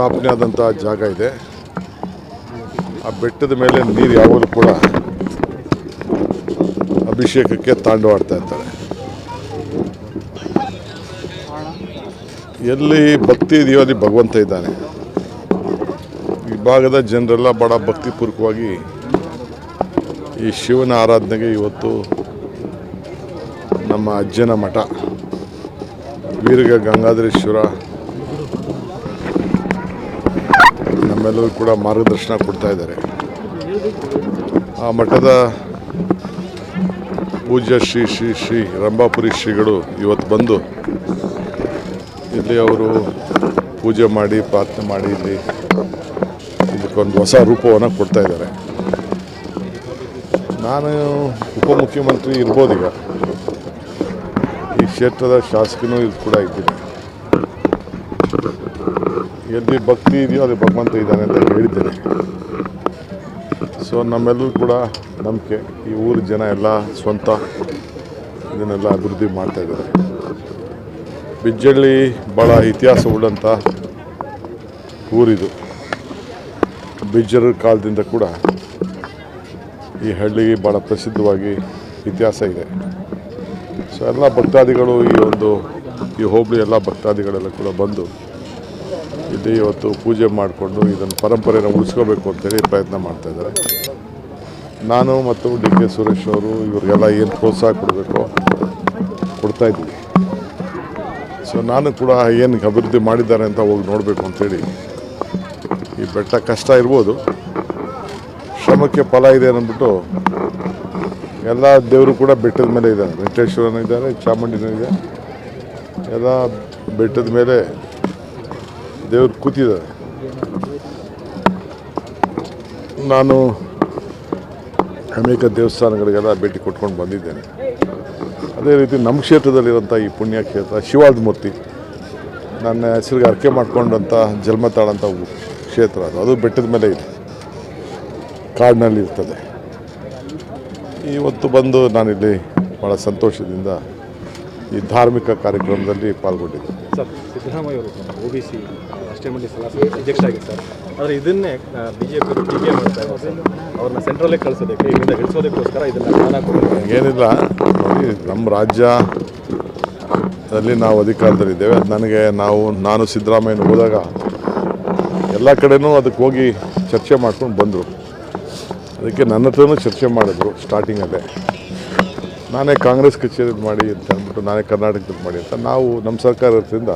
ಸ್ಥಾಪನೆ ಆದಂಥ ಜಾಗ ಇದೆ. ಆ ಬೆಟ್ಟದ ಮೇಲೆ ನೀರು ಯಾವಾಗಲೂ ಕೂಡ ಅಭಿಷೇಕಕ್ಕೆ ತಾಂಡವಾಡ್ತಾ ಇರ್ತಾರೆ. ಎಲ್ಲಿ ಭಕ್ತಿ ಇದೆಯೋ ಅಲ್ಲಿ ಭಗವಂತ ಇದ್ದಾನೆ. ಈ ಭಾಗದ ಜನರೆಲ್ಲ ಬಹಳ ಭಕ್ತಿಪೂರ್ವಕವಾಗಿ ಈ ಶಿವನ ಆರಾಧನೆಗೆ ಇವತ್ತು ನಮ್ಮ ಅಜ್ಜನ ಮಠ, ವೀರಗ ಗಂಗಾಧರೇಶ್ವರ ನಮ್ಮೆಲ್ಲರೂ ಕೂಡ ಮಾರ್ಗದರ್ಶನ ಕೊಡ್ತಾ ಇದ್ದಾರೆ. ಆ ಮಠದ ಪೂಜ್ಯ ಶ್ರೀ ಶ್ರೀ ಶ್ರೀ ರಂಭಾಪುರಿ ಶ್ರೀಗಳು ಇವತ್ತು ಬಂದು ಇಲ್ಲಿ ಅವರು ಪೂಜೆ ಮಾಡಿ, ಪ್ರಾರ್ಥನೆ ಮಾಡಿ ಇಲ್ಲಿ ಇದಕ್ಕೊಂದು ಹೊಸ ರೂಪವನ್ನು ಕೊಡ್ತಾ ಇದ್ದಾರೆ. ನಾನು ಉಪಮುಖ್ಯಮಂತ್ರಿ ಇರ್ಬೋದೀಗ. ಈ ಕ್ಷೇತ್ರದ ಶಾಸಕನೂ ಇದು ಕೂಡ ಇದ್ದೀನಿ ಎಲ್ಲಿ ಭಕ್ತಿ ಇದೆಯೋ ಅಲ್ಲಿ ಭಗವಂತ ಇದ್ದಾನೆ ಅಂತ ಹೇಳಿದ್ದೇನೆ ಸೊ ನಮ್ಮೆಲ್ಲರೂ ಕೂಡ ನಂಬಿಕೆ, ಈ ಊರ ಜನ ಎಲ್ಲ ಸ್ವಂತ ಇದನ್ನೆಲ್ಲ ಅಭಿವೃದ್ಧಿ ಮಾಡ್ತಾ ಇದ್ದಾರೆ. ಬಿಜ್ಜಳ್ಳಿ ಭಾಳ ಇತಿಹಾಸ ಉಳ್ಳಂಥ ಊರಿದು. ಬಿಜ್ಜರ ಕಾಲದಿಂದ ಕೂಡ ಈ ಹಳ್ಳಿ ಭಾಳ ಪ್ರಸಿದ್ಧವಾಗಿ ಇತಿಹಾಸ ಇದೆ. ಸೊ ಎಲ್ಲ ಭಕ್ತಾದಿಗಳು ಈ ಒಂದು ಈ ಹೋಬಳಿ ಎಲ್ಲ ಭಕ್ತಾದಿಗಳೆಲ್ಲ ಕೂಡ ಬಂದು ಇಲ್ಲಿ ಇವತ್ತು ಪೂಜೆ ಮಾಡಿಕೊಂಡು ಇದನ್ನು ಪರಂಪರೆಯನ್ನು ಉಳಿಸ್ಕೋಬೇಕು ಅಂತೇಳಿ ಪ್ರಯತ್ನ ಮಾಡ್ತಾ ಇದ್ದಾರೆ. ನಾನು ಮತ್ತು ಡಿ ಕೆ ಸುರೇಶ್ ಅವರು ಇವರಿಗೆಲ್ಲ ಏನು ಪ್ರೋತ್ಸಾಹ ಕೊಡಬೇಕು ಕೊಡ್ತಾ ಇದ್ದೀವಿ. ಸೊ ನಾನು ಕೂಡ ಏನು ಅಭಿವೃದ್ಧಿ ಮಾಡಿದ್ದಾರೆ ಅಂತ ಹೋಗಿ ನೋಡಬೇಕು ಅಂತೇಳಿ ಈ ಬೆಟ್ಟ ಕಷ್ಟ ಇರ್ಬೋದು. ಶ್ರಮಕ್ಕೆ ಫಲ ಇದೆ ಅಂದ್ಬಿಟ್ಟು ಎಲ್ಲ ದೇವರು ಕೂಡ ಬೆಟ್ಟದ ಮೇಲೆ ಇದ್ದಾರೆ. ವೆಂಕಟೇಶ್ವರನೂ ಇದ್ದಾರೆ, ಚಾಮುಂಡಿನೂ ಇದೆ. ಎಲ್ಲ ಬೆಟ್ಟದ ಮೇಲೆ ದೇವ್ರು ಕೂತಿದ್ದಾರೆ. ನಾನು ಅನೇಕ ದೇವಸ್ಥಾನಗಳಿಗೆಲ್ಲ ಭೇಟಿ ಕೊಟ್ಕೊಂಡು ಬಂದಿದ್ದೇನೆ. ಅದೇ ರೀತಿ ನಮ್ಮ ಕ್ಷೇತ್ರದಲ್ಲಿರುವಂಥ ಈ ಪುಣ್ಯ ಕ್ಷೇತ್ರ ಶಿವಾದ ಮೂರ್ತಿ, ನನ್ನ ಹೆಸರಿಗೆ ಅರ್ಕೆ ಮಾಡ್ಕೊಂಡಂಥ ಜನ್ಮ ತಾಳಂಥ ಕ್ಷೇತ್ರ ಅದು. ಅದು ಬೆಟ್ಟದ ಮೇಲೆ ಇದೆ. ಕಾಡಿನಲ್ಲಿ ಇರ್ತದೆ. ಇವತ್ತು ಬಂದು ನಾನಿಲ್ಲಿ ಭಾಳ ಸಂತೋಷದಿಂದ ಈ ಧಾರ್ಮಿಕ ಕಾರ್ಯಕ್ರಮದಲ್ಲಿ ಪಾಲ್ಗೊಂಡಿದ್ದೆ ಸರ್ ಸಲ ಅಧ್ಯಕ್ಷ ಆಗಿದೆ ಸರ್ ಆದರೆ ಇದನ್ನೇ ಬಿ ಜೆ ಪಿ ಟೀಕೆ ಮಾಡ್ತಾ ಇದ್ದಾರೆ ಅವ್ರನ್ನ ಸೆಂಟ್ರಲ್ಲೇ ಕಳಿಸೋದಕ್ಕೆ ಇದರಿಂದ ಇಳಿಸೋದಕ್ಕೋಸ್ಕರ ಇದನ್ನು ನಾನು ಏನಿಲ್ಲ. ನಮ್ಮ ರಾಜ್ಯದಲ್ಲಿ ನಾವು ಅಧಿಕಾರದಲ್ಲಿದ್ದೇವೆ. ಅದು ನನಗೆ ನಾವು, ನಾನು ಸಿದ್ದರಾಮಯ್ಯನ ಹೋದಾಗ ಎಲ್ಲ ಕಡೆನೂ ಅದಕ್ಕೆ ಹೋಗಿ ಚರ್ಚೆ ಮಾಡ್ಕೊಂಡು ಬಂದರು. ಅದಕ್ಕೆ ನನ್ನ ಹತ್ರನೂ ಚರ್ಚೆ ಮಾಡಿದ್ರು ಸ್ಟಾರ್ಟಿಂಗಲ್ಲೇ ನಾನೇ ಕಾಂಗ್ರೆಸ್ ಕಚೇರಿ ಮಾಡಿ ಅಂತ ಅಂದ್ಬಿಟ್ಟು ನಾನೇ ಕರ್ನಾಟಕದಲ್ಲಿ ಮಾಡಿ ಅಂತ. ನಾವು, ನಮ್ಮ ಸರ್ಕಾರ ಇರೋದ್ರಿಂದ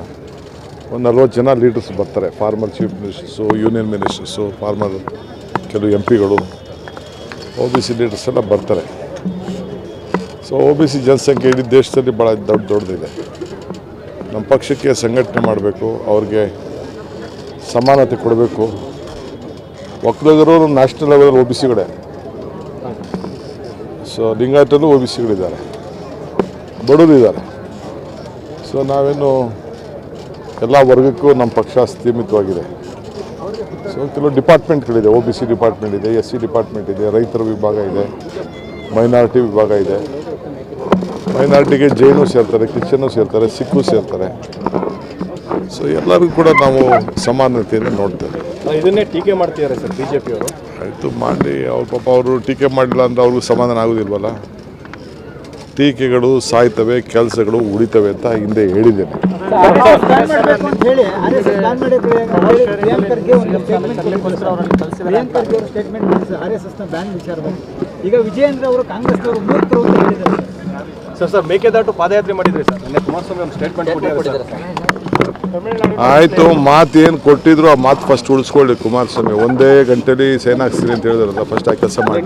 ಒಂದು ನಲ್ವತ್ತು ಜನ ಲೀಡರ್ಸ್ ಬರ್ತಾರೆ former chief ministers union ministers former ಕೆಲವು ಎಂ ಪಿಗಳು ಒ ಬಿ ಸಿ ಲೀಡರ್ಸ್ ಎಲ್ಲ ಬರ್ತಾರೆ. ಸೊ ಒ ಬಿ ಸಿ ಜನಸಂಖ್ಯೆ ಇಡೀ ದೇಶದಲ್ಲಿ ಭಾಳ ದೊಡ್ಡ ದೊಡ್ಡದಿದೆ. ನಮ್ಮ ಪಕ್ಷಕ್ಕೆ ಸಂಘಟನೆ ಮಾಡಬೇಕು, ಅವ್ರಿಗೆ ಸಮಾನತೆ ಕೊಡಬೇಕು. ಒಕ್ಕಲಿಗರು ನ್ಯಾಷನಲ್ ಲೆವೆಲಲ್ಲಿ ಒ ಬಿ ಸಿಗಳೇ ಸೊ ಲಿಂಗಾಯತಲ್ಲೂ ಒ ಬಿ ಸಿಗಳಿದ್ದಾರೆ ಬಡವರಿದ್ದಾರೆ ಸೊ ನಾವೇನು ಎಲ್ಲ ವರ್ಗಕ್ಕೂ ನಮ್ಮ ಪಕ್ಷ ಸೀಮಿತವಾಗಿದೆ. ಸೊ ಕೆಲವು ಡಿಪಾರ್ಟ್ಮೆಂಟ್ಗಳಿದೆ ಓ ಬಿ ಸಿ ಡಿಪಾರ್ಟ್ಮೆಂಟ್ ಇದೆ ಎಸ್ ಸಿ ಡಿಪಾರ್ಟ್ಮೆಂಟ್ ಇದೆ ರೈತರ ವಿಭಾಗ ಇದೆ ಮೈನಾರಿಟಿ ವಿಭಾಗ ಇದೆ. ಮೈನಾರಿಟಿಗೆ ಜೈನು ಸೇರ್ತಾರೆ ಕ್ರಿಶ್ಚಿಯನ್ನು ಸೇರ್ತಾರೆ ಸಿಕ್ಕು ಸೇರ್ತಾರೆ. ಸೊ ಎಲ್ಲರಿಗೂ ಕೂಡ ನಾವು ಸಮಾನತೆಯನ್ನು ನೋಡ್ತೇವೆ. ಇದನ್ನೇ ಟೀಕೆ ಮಾಡ್ತಿದ್ದಾರೆ ಸರ್ ಬಿ ಜೆ ಪಿಯವರು ಆಯಿತು ಮಾಡಿ ಅವ್ರ ಪಾಪ ಅವರು ಟೀಕೆ ಮಾಡಿಲ್ಲ ಅಂದ್ರೆ ಅವ್ರಿಗೂ ಸಮಾಧಾನ ಆಗೋದಿಲ್ವಲ್ಲ? ಟೀಕೆಗಳು ಸಾಯ್ತವೆ ಕೆಲಸಗಳು ಉಳಿತವೆ ಅಂತ ಹಿಂದೆ ಹೇಳಿದ್ದೇನೆ. ಈಗ ವಿಜಯೇಂದ್ರ ಅವರು ಹೇಳಿದ್ದಾರೆ ಸರ್ ಸರ್ ಮೇಕೆದಾಟು ಪಾದಯಾತ್ರೆ ಮಾಡಿದ್ರಿ ಸರ್. ಕುಮಾರಸ್ವಾಮಿ ಒಂದು ಸ್ಟೇಟ್ಮೆಂಟ್ ಕೊಟ್ಟಿದ್ದಾರೆ ಆಯಿತು ಮಾತು ಏನು ಕೊಟ್ಟಿದ್ರು ಆ ಮಾತು ಫಸ್ಟ್ ಉಳಿಸ್ಕೊಳ್ಳಿ ಕುಮಾರಸ್ವಾಮಿ. ಒಂದೇ ಗಂಟೆಲಿ ಸೇನಾಕ್ಸ್ತೀನಿ ಅಂತ ಹೇಳಿದ್ರಲ್ಲ ಫಸ್ಟ್ ಆ ಕೆಲಸ ಮಾಡಿ.